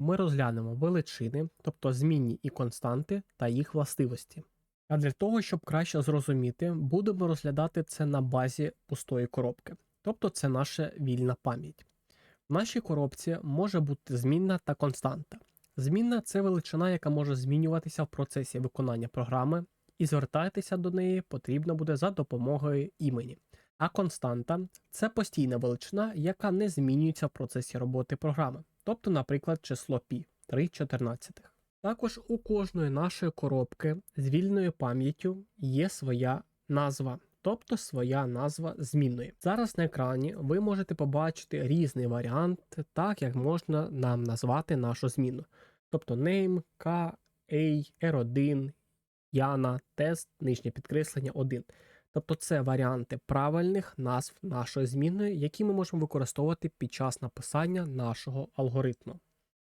ми розглянемо величини, тобто змінні і константи та їх властивості. А для того, щоб краще зрозуміти, будемо розглядати це на базі пустої коробки, тобто це наша вільна пам'ять. В нашій коробці може бути змінна та константа. Змінна це величина, яка може змінюватися в процесі виконання програми, і звертатися до неї потрібно буде за допомогою імені. А константа це постійна величина, яка не змінюється в процесі роботи програми, тобто, наприклад, число π 3,14. Також у кожної нашої коробки з вільною пам'яттю є своя назва, тобто своя назва змінної. Зараз на екрані ви можете побачити різний варіант, так як можна нам назвати нашу зміну. Тобто name, k, a, r1, Яна, тест, нижнє підкреслення 1. Тобто це варіанти правильних назв нашої змінної, які ми можемо використовувати під час написання нашого алгоритму.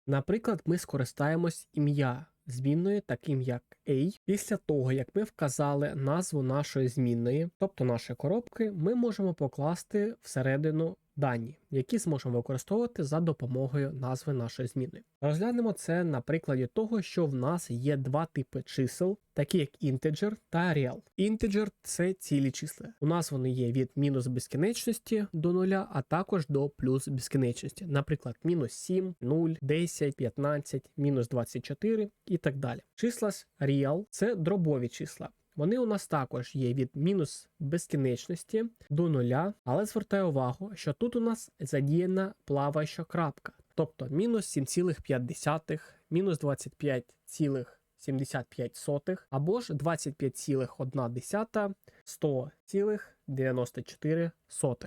Наприклад, ми скористаємось ім'я змінної, таким як A. Після того, як ми вказали назву нашої змінної, тобто нашої коробки, ми можемо покласти всередину дані, які зможемо використовувати за допомогою назви нашої зміни. Розглянемо це на прикладі того, що в нас є два типи чисел, такі як integer та real. Integer – це цілі числа. У нас вони є від мінус безкінечності до нуля, а також до плюс безкінечності. Наприклад, мінус 7, 0, 10, 15, мінус 24 і так далі. Числа з real – це дробові числа. Вони у нас також є від мінус безкінечності до нуля, але звертаю увагу, що тут у нас задіяна плаваюча крапка, тобто мінус 7,5, мінус 25,75 або ж 25,1, 100,94.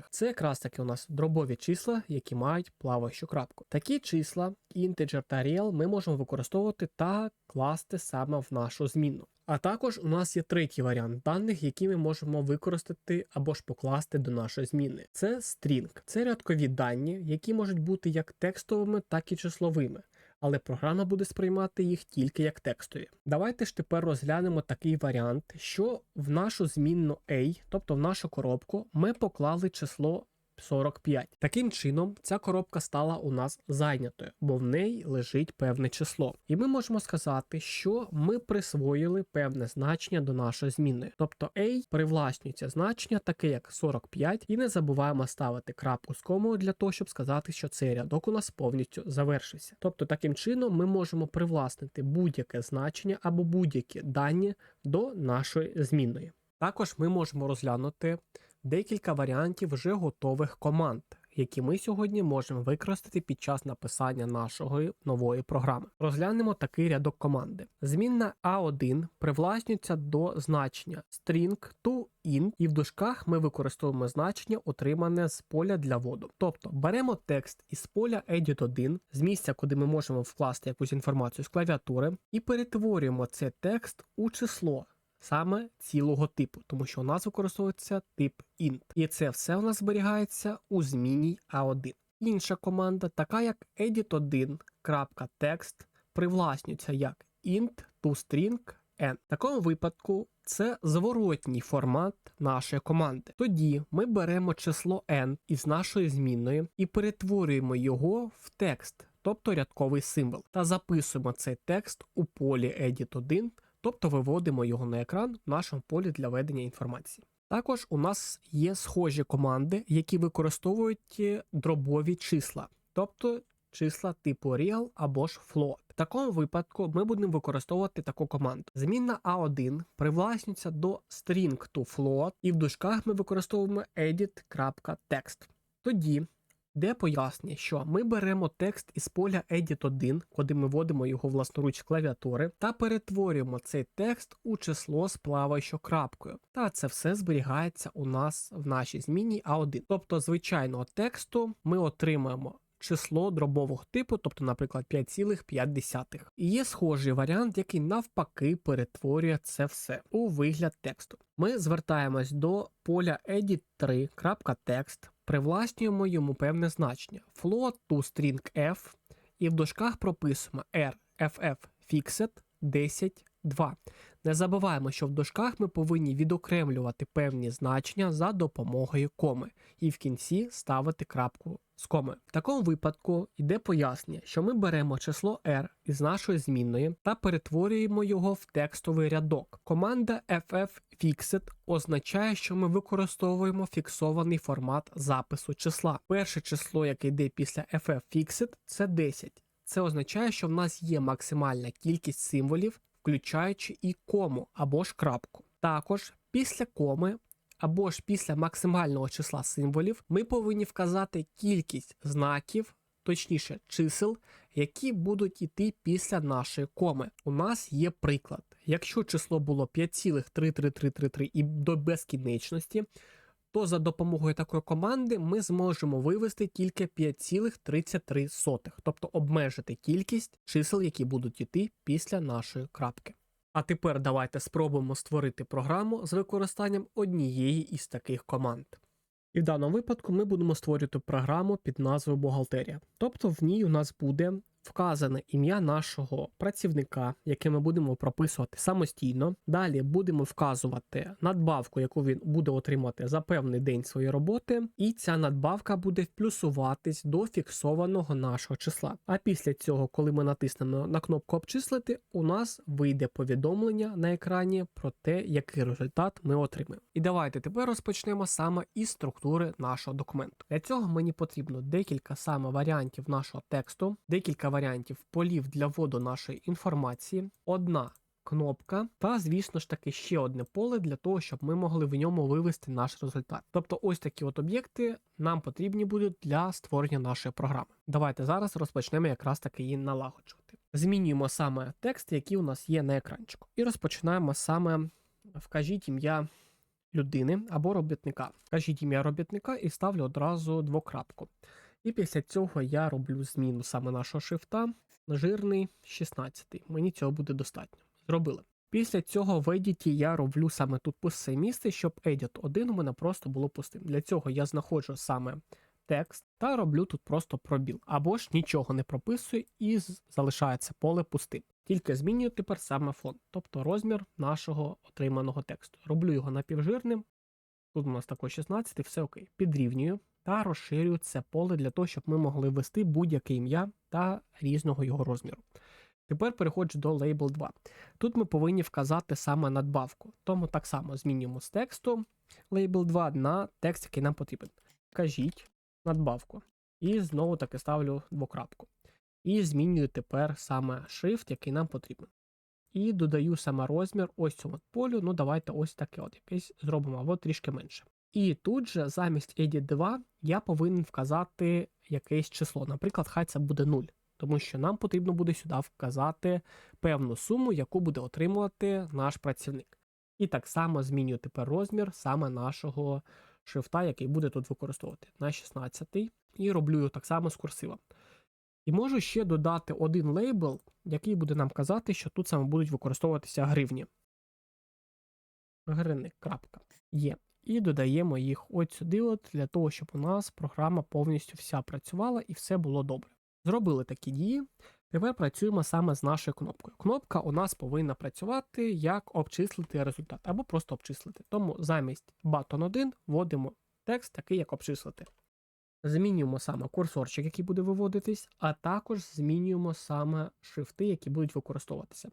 Це якраз таки у нас дробові числа, які мають плаваючу крапку. Такі числа, integer та real, ми можемо використовувати та класти саме в нашу зміну. А також у нас є третій варіант даних, які ми можемо використати або ж покласти до нашої зміни. Це string. Це рядкові дані, які можуть бути як текстовими, так і числовими. Але програма буде сприймати їх тільки як текстові. Давайте ж тепер розглянемо такий варіант, що в нашу змінну A, тобто в нашу коробку, ми поклали число 45. Таким чином, ця коробка стала у нас зайнятою, бо в неї лежить певне число. І ми можемо сказати, що ми присвоїли певне значення до нашої зміни. Тобто A привласнюється значення, таке як 45, і не забуваємо ставити крапку з комою для того, щоб сказати, що цей рядок у нас повністю завершився. Тобто, таким чином ми можемо привласнити будь-яке значення або будь-які дані до нашої змінної. Також ми можемо розглянути декілька варіантів вже готових команд, які ми сьогодні можемо використати під час написання нашої нової програми. Розглянемо такий рядок команди. Змінна A1 привласнюється до значення string to int, і в дужках ми використовуємо значення, отримане з поля для воду. Тобто беремо текст із поля edit1, з місця, куди ми можемо вкласти якусь інформацію з клавіатури, і перетворюємо цей текст у число саме цілого типу, тому що у нас використовується тип int. І це все у нас зберігається у зміні A1. Інша команда, така як edit1.text, привласнюється як int toString n. В такому випадку це зворотній формат нашої команди. Тоді ми беремо число n із нашої змінної і перетворюємо його в текст, тобто рядковий символ, та записуємо цей текст у полі edit1 тобто виводимо його на екран в нашому полі для ведення інформації. Також у нас є схожі команди, які використовують е, дробові числа, тобто числа типу real або ж float. В такому випадку ми будемо використовувати таку команду. Змінна A1 привласнюється до string to float, і в дужках ми використовуємо edit.text. Тоді де пояснює, що ми беремо текст із поля Edit1, куди ми вводимо його власноруч клавіатури, та перетворюємо цей текст у число з плаваючою крапкою. Та це все зберігається у нас в нашій зміні A1. Тобто, звичайного тексту ми отримаємо. Число дробового типу, тобто, наприклад, 5,5. І є схожий варіант, який навпаки перетворює це все у вигляд тексту. Ми звертаємось до поля edit3.text, привласнюємо йому певне значення float to string f, і в дошках прописуємо r ff fixed 10 2. Не забуваємо, що в дужках ми повинні відокремлювати певні значення за допомогою коми, і в кінці ставити крапку з коми. В такому випадку йде пояснення, що ми беремо число r із нашої змінної та перетворюємо його в текстовий рядок. Команда ffixed означає, що ми використовуємо фіксований формат запису числа. Перше число, яке йде після ffixed, це 10. Це означає, що в нас є максимальна кількість символів, включаючи і кому або ж крапку. Також після коми або ж після максимального числа символів ми повинні вказати кількість знаків, точніше чисел, які будуть йти після нашої коми. У нас є приклад. Якщо число було 5,33333 і до безкінечності, то за допомогою такої команди ми зможемо вивести тільки 5,33, тобто обмежити кількість чисел, які будуть йти після нашої крапки. А тепер давайте спробуємо створити програму з використанням однієї із таких команд. І в даному випадку ми будемо створювати програму під назвою бухгалтерія. Тобто в ній у нас буде вказане ім'я нашого працівника, яке ми будемо прописувати самостійно. Далі будемо вказувати надбавку, яку він буде отримати за певний день своєї роботи, і ця надбавка буде вплюсуватись до фіксованого нашого числа. А після цього, коли ми натиснемо на кнопку обчислити, у нас вийде повідомлення на екрані про те, який результат ми отримаємо. І давайте тепер розпочнемо саме із структури нашого документу. Для цього мені потрібно декілька саме варіантів нашого тексту, декілька варіантів полів для вводу нашої інформації, одна кнопка, та, звісно ж таки, ще одне поле для того, щоб ми могли в ньому вивести наш результат. Тобто, ось такі от об'єкти нам потрібні будуть для створення нашої програми. Давайте зараз розпочнемо якраз таки її налагоджувати. Змінюємо саме текст, який у нас є на екранчику, і розпочинаємо саме вкажіть ім'я. Людини або робітника. Кажіть ім'я робітника і ставлю одразу двокрапку. І після цього я роблю зміну саме нашого шрифта. Жирний 16. Мені цього буде достатньо. Зробили. Після цього в Edit я роблю саме тут пусте місце, щоб Edit 1 у мене просто було пустим. Для цього я знаходжу саме текст та роблю тут просто пробіл. Або ж нічого не прописую і залишається поле пустим. Тільки змінюю тепер саме фон, тобто розмір нашого отриманого тексту. Роблю його напівжирним. Тут у нас також 16, все окей. Підрівнюю та розширюю це поле для того, щоб ми могли ввести будь-яке ім'я та різного його розміру. Тепер переходжу до Label 2. Тут ми повинні вказати саме надбавку, тому так само змінюємо з тексту Label 2 на текст, який нам потрібен. Кажіть надбавку. І знову таки ставлю двокрапку. І змінюю тепер саме шрифт, який нам потрібен. І додаю саме розмір ось цьому полю. Ну, давайте ось таке от якесь зробимо, або трішки менше. І тут же замість edit 2 я повинен вказати якесь число. Наприклад, хай це буде 0, тому що нам потрібно буде сюди вказати певну суму, яку буде отримувати наш працівник. І так само змінюю тепер розмір саме нашого шрифта, який буде тут використовувати на 16 і роблю так само з курсивом. І можу ще додати один лейбл, який буде нам казати, що тут саме будуть використовуватися гривні. Гривник. крапка. Є. І додаємо їх от сюди, от, для того, щоб у нас програма повністю вся працювала і все було добре. Зробили такі дії. Тепер працюємо саме з нашою кнопкою. Кнопка у нас повинна працювати як обчислити результат, або просто обчислити. Тому замість button 1 вводимо текст, такий як обчислити. Змінюємо саме курсорчик, який буде виводитись, а також змінюємо саме шрифти, які будуть використовуватися.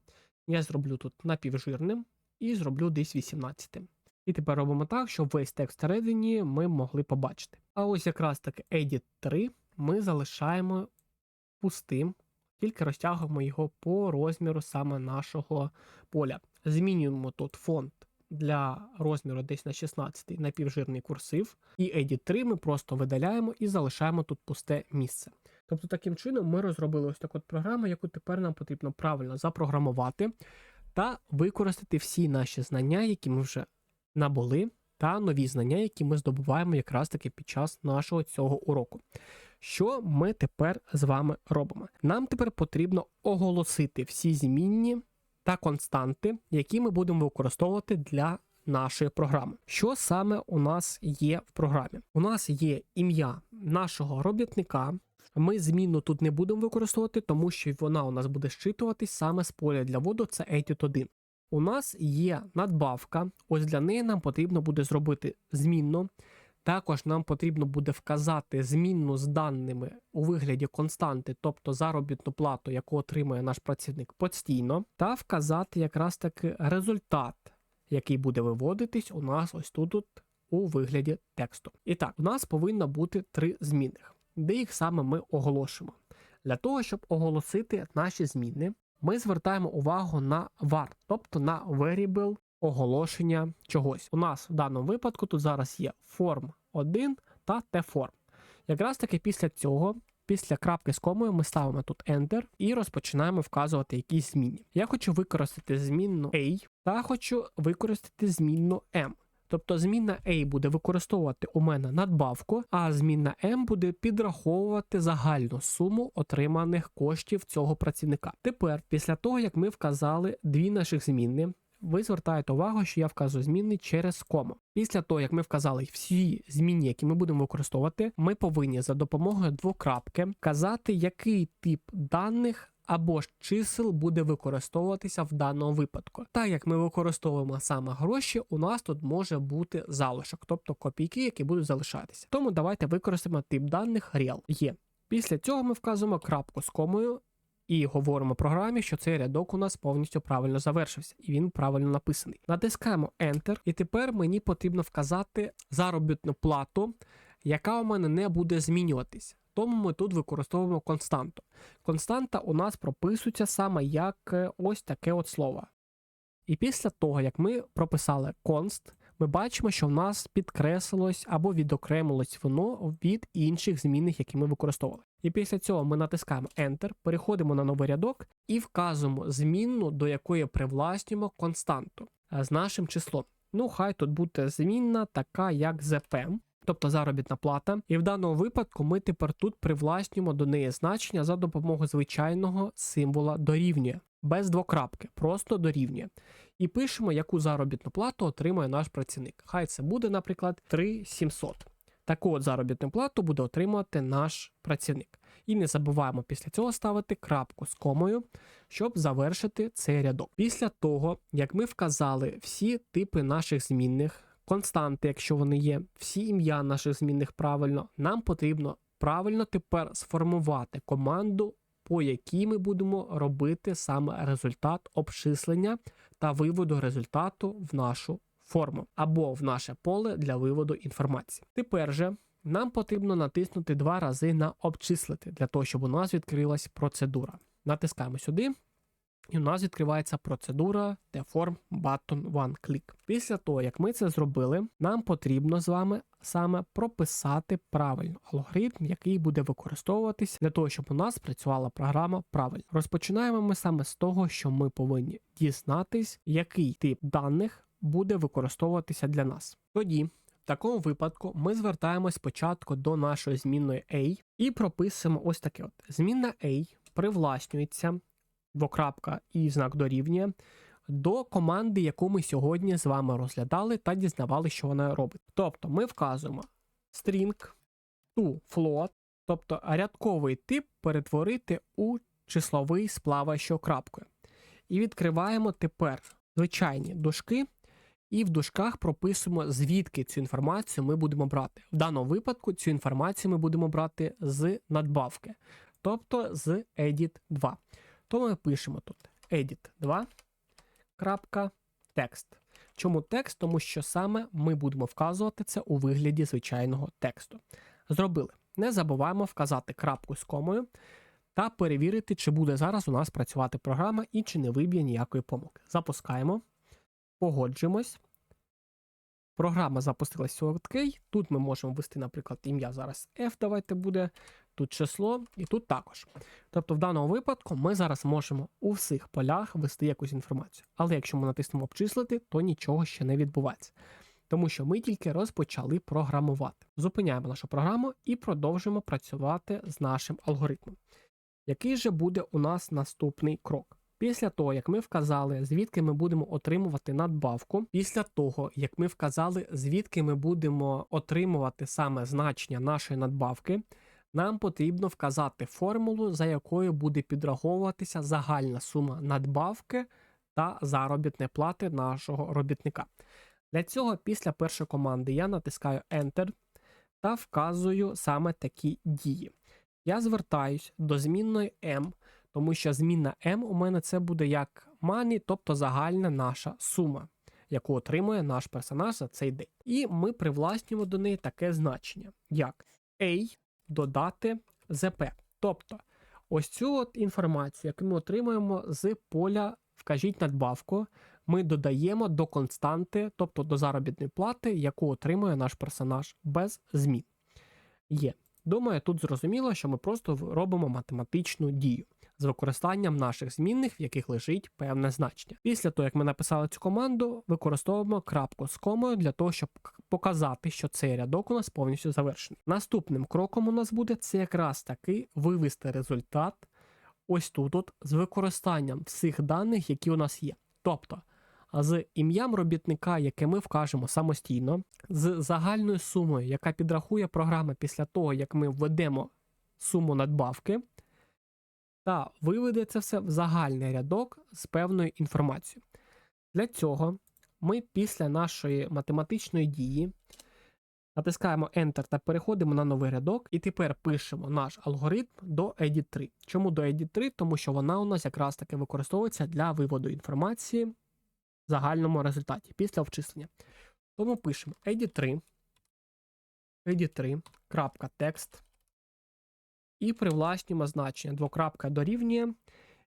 Я зроблю тут напівжирним і зроблю десь 18. І тепер робимо так, щоб весь текст всередині ми могли побачити. А ось якраз таки Edit 3 ми залишаємо пустим, тільки розтягуємо його по розміру саме нашого поля. Змінюємо тут фонд для розміру десь на 16 напівжирний курсив, і Edit 3 ми просто видаляємо і залишаємо тут пусте місце. Тобто, таким чином ми розробили ось таку програму, яку тепер нам потрібно правильно запрограмувати та використати всі наші знання, які ми вже набули, та нові знання, які ми здобуваємо якраз таки під час нашого цього уроку. Що ми тепер з вами робимо? Нам тепер потрібно оголосити всі змінні та константи, які ми будемо використовувати для нашої програми. Що саме у нас є в програмі? У нас є ім'я нашого робітника. Ми зміну тут не будемо використовувати, тому що вона у нас буде щитуватись саме з поля для воду, це Edit 1. У нас є надбавка. Ось для неї нам потрібно буде зробити змінну. Також нам потрібно буде вказати змінну з даними у вигляді константи, тобто заробітну плату, яку отримує наш працівник постійно, та вказати якраз таки результат, який буде виводитись у нас ось тут от у вигляді тексту. І так, у нас повинно бути три змінних, де їх саме ми оголошимо. Для того, щоб оголосити наші зміни, ми звертаємо увагу на var, тобто на variable оголошення чогось. У нас в даному випадку тут зараз є form 1 та tform. Якраз таки після цього, після крапки з комою, ми ставимо тут Enter і розпочинаємо вказувати якісь зміни. Я хочу використати змінну A та хочу використати змінну M. Тобто змінна A буде використовувати у мене надбавку, а змінна M буде підраховувати загальну суму отриманих коштів цього працівника. Тепер, після того як ми вказали дві наших змінни, ви звертаєте увагу, що я вказую змінни через кому. Після того, як ми вказали всі змінні, які ми будемо використовувати, ми повинні за допомогою двокрапки вказати, який тип даних. Або ж чисел буде використовуватися в даному випадку. Так як ми використовуємо саме гроші, у нас тут може бути залишок, тобто копійки, які будуть залишатися. Тому давайте використаємо тип даних real. Є. Після цього ми вказуємо крапку з комою і говоримо програмі, що цей рядок у нас повністю правильно завершився, і він правильно написаний. Натискаємо Enter, і тепер мені потрібно вказати заробітну плату, яка у мене не буде змінюватись. Тому ми тут використовуємо константу. Константа у нас прописується саме як е, ось таке от слово. І після того, як ми прописали const, ми бачимо, що в нас підкреслилось або відокремилось воно від інших змінних, які ми використовували. І після цього ми натискаємо Enter, переходимо на новий рядок і вказуємо змінну, до якої привласнюємо константу е, з нашим числом. Ну, хай тут буде змінна, така як ZP, тобто заробітна плата. І в даному випадку ми тепер тут привласнюємо до неї значення за допомогою звичайного символа дорівнює, без двокрапки, просто дорівнює. І пишемо, яку заробітну плату отримує наш працівник. Хай це буде, наприклад, 3700. Таку от заробітну плату буде отримувати наш працівник. І не забуваємо після цього ставити крапку з комою, щоб завершити цей рядок. Після того, як ми вказали всі типи наших змінних, константи, якщо вони є, всі ім'я наших змінних правильно, нам потрібно правильно тепер сформувати команду, по якій ми будемо робити саме результат обчислення та виводу результату в нашу форму або в наше поле для виводу інформації. Тепер же нам потрібно натиснути два рази на обчислити для того, щоб у нас відкрилась процедура. Натискаємо сюди. І у нас відкривається процедура T-Form Button One Click. Після того, як ми це зробили, нам потрібно з вами саме прописати правильно алгоритм, який буде використовуватись для того, щоб у нас працювала програма правильно. Розпочинаємо ми саме з того, що ми повинні дізнатись, який тип даних буде використовуватися для нас. Тоді. В такому випадку ми звертаємось спочатку до нашої змінної A і прописуємо ось таке: от змінна A привласнюється двокрапка і знак дорівнює до команди, яку ми сьогодні з вами розглядали та дізнавали, що вона робить. Тобто ми вказуємо string to float, тобто рядковий тип перетворити у числовий з плаваючою крапкою. І відкриваємо тепер звичайні дужки, і в дужках прописуємо, звідки цю інформацію ми будемо брати. В даному випадку цю інформацію ми будемо брати з надбавки, тобто з edit 2 то ми пишемо тут edit 2. Текст. Чому текст? Тому що саме ми будемо вказувати це у вигляді звичайного тексту. Зробили. Не забуваємо вказати крапку з комою та перевірити, чи буде зараз у нас працювати програма і чи не виб'є ніякої помилки. Запускаємо, погоджуємось. Програма запустилася окей. Тут ми можемо ввести, наприклад, ім'я зараз F, давайте буде тут число, і тут також. Тобто, в даному випадку ми зараз можемо у всіх полях ввести якусь інформацію. Але якщо ми натиснемо обчислити, то нічого ще не відбувається. Тому що ми тільки розпочали програмувати. Зупиняємо нашу програму і продовжуємо працювати з нашим алгоритмом. Який же буде у нас наступний крок? Після того, як ми вказали, звідки ми будемо отримувати надбавку, після того, як ми вказали, звідки ми будемо отримувати саме значення нашої надбавки, нам потрібно вказати формулу, за якою буде підраховуватися загальна сума надбавки та заробітної плати нашого робітника. Для цього після першої команди я натискаю Enter та вказую саме такі дії. Я звертаюсь до змінної M, тому що змінна M у мене це буде як money, тобто загальна наша сума, яку отримує наш персонаж за цей день. І ми привласнюємо до неї таке значення, як A додати ЗП. Тобто ось цю от інформацію, яку ми отримуємо з поля вкажіть надбавку, ми додаємо до константи, тобто до заробітної плати, яку отримує наш персонаж без змін. Є. Думаю, тут зрозуміло, що ми просто робимо математичну дію з використанням наших змінних, в яких лежить певне значення. Після того, як ми написали цю команду, використовуємо крапку з комою для того, щоб показати, що цей рядок у нас повністю завершений. Наступним кроком у нас буде це якраз таки вивести результат ось тут, от, з використанням всіх даних, які у нас є. Тобто з ім'ям робітника, яке ми вкажемо самостійно, з загальною сумою, яка підрахує програма після того, як ми введемо суму надбавки, та виведе це все в загальний рядок з певною інформацією. Для цього ми після нашої математичної дії натискаємо Enter та переходимо на новий рядок, і тепер пишемо наш алгоритм до Edit 3. Чому до Edit 3? Тому що вона у нас якраз таки використовується для виводу інформації в загальному результаті після обчислення. Тому пишемо edit 3, edit 3, крапка текст, і привласнюємо значення двокрапка дорівнює,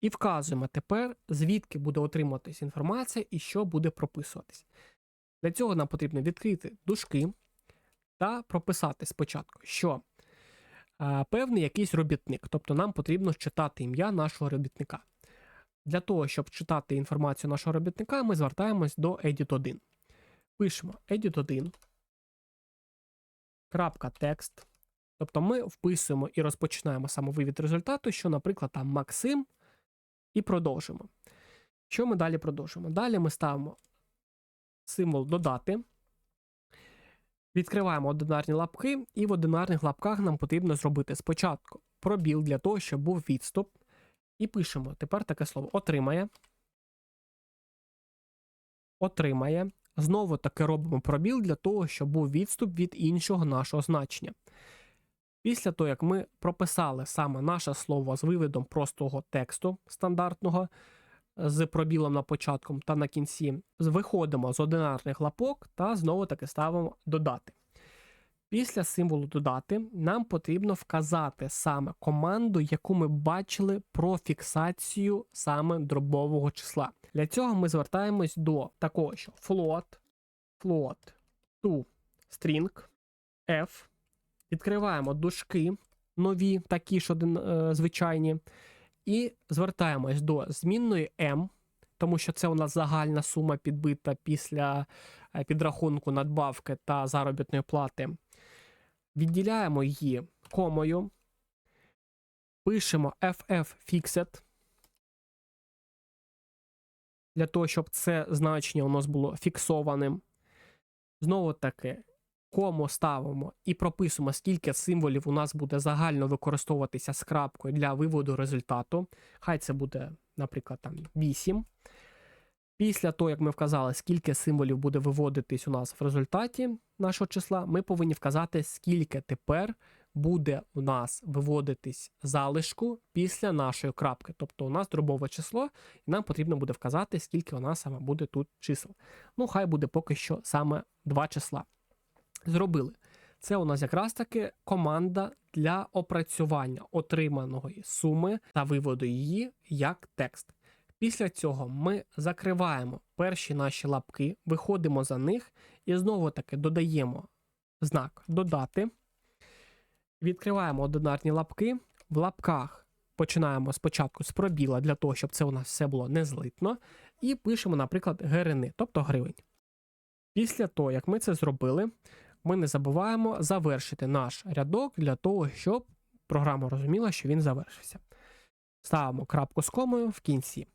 і вказуємо тепер, звідки буде отримуватись інформація і що буде прописуватись. Для цього нам потрібно відкрити дужки та прописати спочатку, що е, певний якийсь робітник, тобто нам потрібно читати ім'я нашого робітника. Для того, щоб читати інформацію нашого робітника, ми звертаємось до edit 1. Пишемо edit 1. Крапка текст. Тобто ми вписуємо і розпочинаємо самовивід результату, що, наприклад, там Максим, і продовжимо. Що ми далі продовжимо? Далі ми ставимо символ додати. Відкриваємо одинарні лапки, і в одинарних лапках нам потрібно зробити спочатку пробіл для того, щоб був відступ. І пишемо тепер таке слово отримає. Отримає. Знову таки робимо пробіл для того, щоб був відступ від іншого нашого значення. Після того, як ми прописали саме наше слово з виведом простого тексту стандартного з пробілом на початку та на кінці, виходимо з одинарних лапок та знову таки ставимо додати. Після символу додати нам потрібно вказати саме команду, яку ми бачили про фіксацію саме дробового числа. Для цього ми звертаємось до такого, що float, float to string f, відкриваємо дужки нові, такі ж один, е, звичайні, і звертаємось до змінної m, тому що це у нас загальна сума підбита після е, підрахунку надбавки та заробітної плати. Відділяємо її комою, пишемо FF Fixed, для того, щоб це значення у нас було фіксованим. Знову таки, кому ставимо і прописуємо, скільки символів у нас буде загально використовуватися з крапкою для виводу результату. Хай це буде, наприклад, там 8. Після того, як ми вказали, скільки символів буде виводитись у нас в результаті нашого числа, ми повинні вказати, скільки тепер буде у нас виводитись залишку після нашої крапки. Тобто у нас дробове число, і нам потрібно буде вказати, скільки у нас саме буде тут чисел. Ну, хай буде поки що саме два числа. Зробили. Це у нас якраз таки команда для опрацювання отриманої суми та виводу її як текст. Після цього ми закриваємо перші наші лапки, виходимо за них і знову таки додаємо знак додати. Відкриваємо одинарні лапки. В лапках починаємо спочатку з пробіла для того, щоб це у нас все було незлитно. І пишемо, наприклад, гривни, тобто гривень. Після того, як ми це зробили, ми не забуваємо завершити наш рядок для того, щоб програма розуміла, що він завершився. Ставимо крапку з комою в кінці.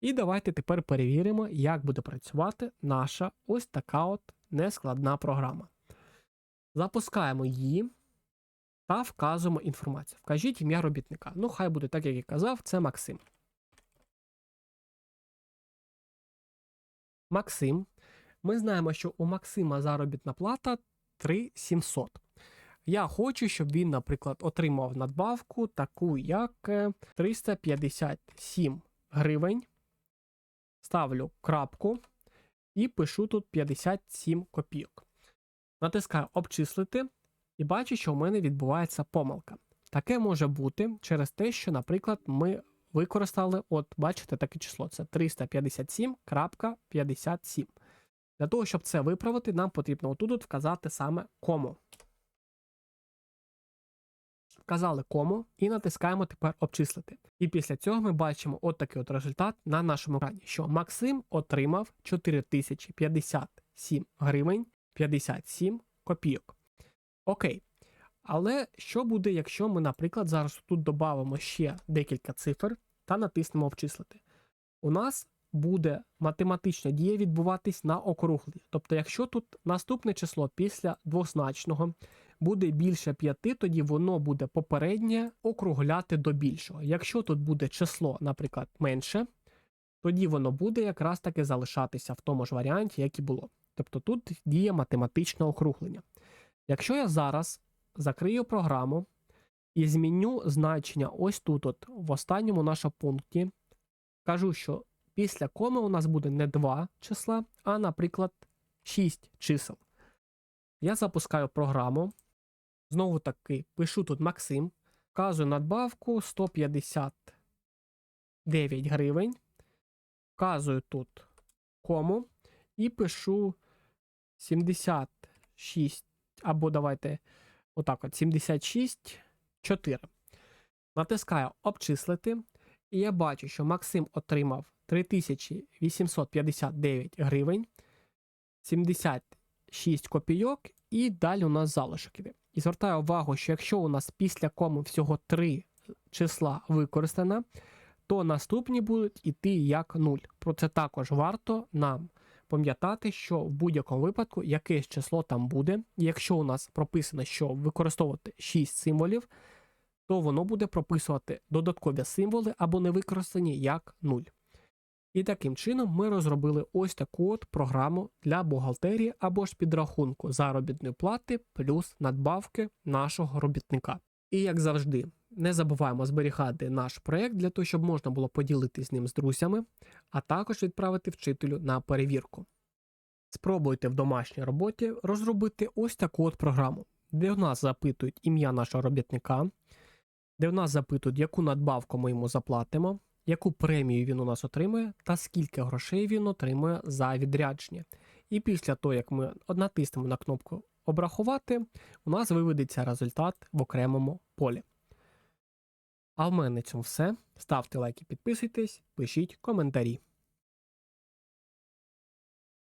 І давайте тепер перевіримо, як буде працювати наша ось така от нескладна програма. Запускаємо її та вказуємо інформацію. Вкажіть ім'я робітника. Ну, хай буде так, як я казав, це Максим. Максим. Ми знаємо, що у Максима заробітна плата 3700. Я хочу, щоб він, наприклад, отримав надбавку таку, як е, 357 гривень. Ставлю крапку і пишу тут 57 копійок. Натискаю обчислити і бачу, що у мене відбувається помилка. Таке може бути через те, що, наприклад, ми використали, от бачите, таке число це 357.57. Для того, щоб це виправити, нам потрібно отут от вказати саме кому. Вказали кому і натискаємо тепер обчислити. І після цього ми бачимо от такий от результат на нашому екрані, що Максим отримав 4057 гривень 57 копійок. Окей. Але що буде, якщо ми, наприклад, зараз тут додамо ще декілька цифр та натиснемо обчислити? У нас буде математична дія відбуватись на округленні. Тобто, якщо тут наступне число після двозначного буде більше 5, тоді воно буде попереднє округляти до більшого. Якщо тут буде число, наприклад, менше, тоді воно буде якраз таки залишатися в тому ж варіанті, як і було. Тобто тут діє математичне округлення. Якщо я зараз закрию програму і зміню значення ось тут, от, в останньому нашому пункті, кажу, що після коми у нас буде не 2 числа, а, наприклад, 6 чисел. Я запускаю програму. Знову таки пишу тут Максим, вказую надбавку 159 гривень. Вказую тут кому і пишу 76, або давайте отак от 76 4. Натискаю обчислити, і я бачу, що Максим отримав 3859 гривень, 76 копійок, і далі у нас залишок іде. І звертаю увагу, що якщо у нас після кому всього 3 числа використано, то наступні будуть іти як 0. Про це також варто нам пам'ятати, що в будь-якому випадку якесь число там буде. Якщо у нас прописано, що використовувати 6 символів, то воно буде прописувати додаткові символи або не використані як 0. І таким чином ми розробили ось таку от програму для бухгалтерії або ж підрахунку заробітної плати плюс надбавки нашого робітника. І як завжди, не забуваємо зберігати наш проєкт для того, щоб можна було поділитися з ним з друзями, а також відправити вчителю на перевірку. Спробуйте в домашній роботі розробити ось таку от програму, де в нас запитують ім'я нашого робітника, де в нас запитують, яку надбавку ми йому заплатимо, яку премію він у нас отримує, та скільки грошей він отримує за відрядження. І після того, як ми натиснемо на кнопку Обрахувати, у нас виведеться результат в окремому полі. А в мене цьому все. Ставте лайки, підписуйтесь, пишіть коментарі.